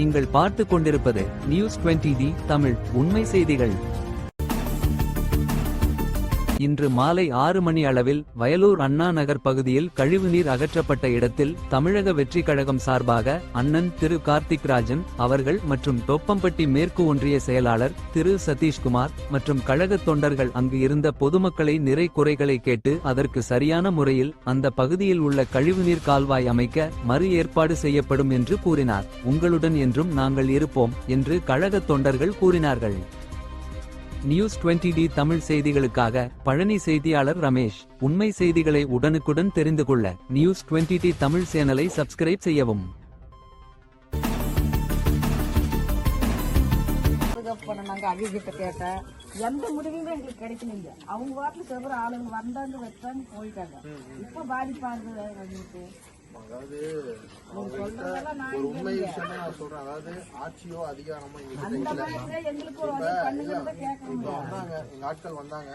நீங்கள் பார்த்து கொண்டிருப்பது நியூஸ் 20 டி தமிழ் உண்மை செய்திகள். இன்று மாலை ஆறு மணி அளவில் வயலூர் அண்ணா நகர் பகுதியில் கழிவுநீர் அகற்றப்பட்ட இடத்தில் தமிழக வெற்றி கழகம் சார்பாக அண்ணன் திரு கார்த்திக் ராஜன் அவர்கள் மற்றும் தொப்பம்பட்டி மேற்கு ஒன்றிய செயலாளர் திரு சதீஷ்குமார் மற்றும் கழக தொண்டர்கள் அங்கு இருந்த பொதுமக்களை நிறை குறைகளை கேட்டு அதற்கு சரியான முறையில் அந்த பகுதியில் உள்ள கழிவுநீர் கால்வாய் அமைக்க மறு ஏற்பாடு செய்யப்படும் என்று கூறினார். உங்களுடன் என்றும் நாங்கள் இருப்போம் என்று கழக தொண்டர்கள் கூறினார்கள். நியூஸ் 20 டி தமிழ் செய்திகளுக்காக பழனி செய்தியாளர் ரமேஷ். உண்மை செய்திகளை உடனுக்குடன் தெரிந்து கொள்ள நியூஸ் 20 டி தமிழ் சேனலை சப்ஸ்கிரைப் செய்யவும். பண்ண நாங்க அவங்க கேட்டேன். எந்த முடிவுமே எங்களுக்கு கிடைக்கலைங்க. அவங்க வாட்டில் சில ஆளுங்க வந்தாங்க வச்சாங்க போயிட்டாங்க. இப்ப பாதிப்பாங்க எங்களுக்கு அதாவது ஒரு உண்மை விஷயம் நான் சொல்றேன். அதாவது ஆட்சியோ அதிகாரமோ இல்ல. எங்களுக்கு இப்ப வந்தாங்க. எங்க ஆட்கள் வந்தாங்க.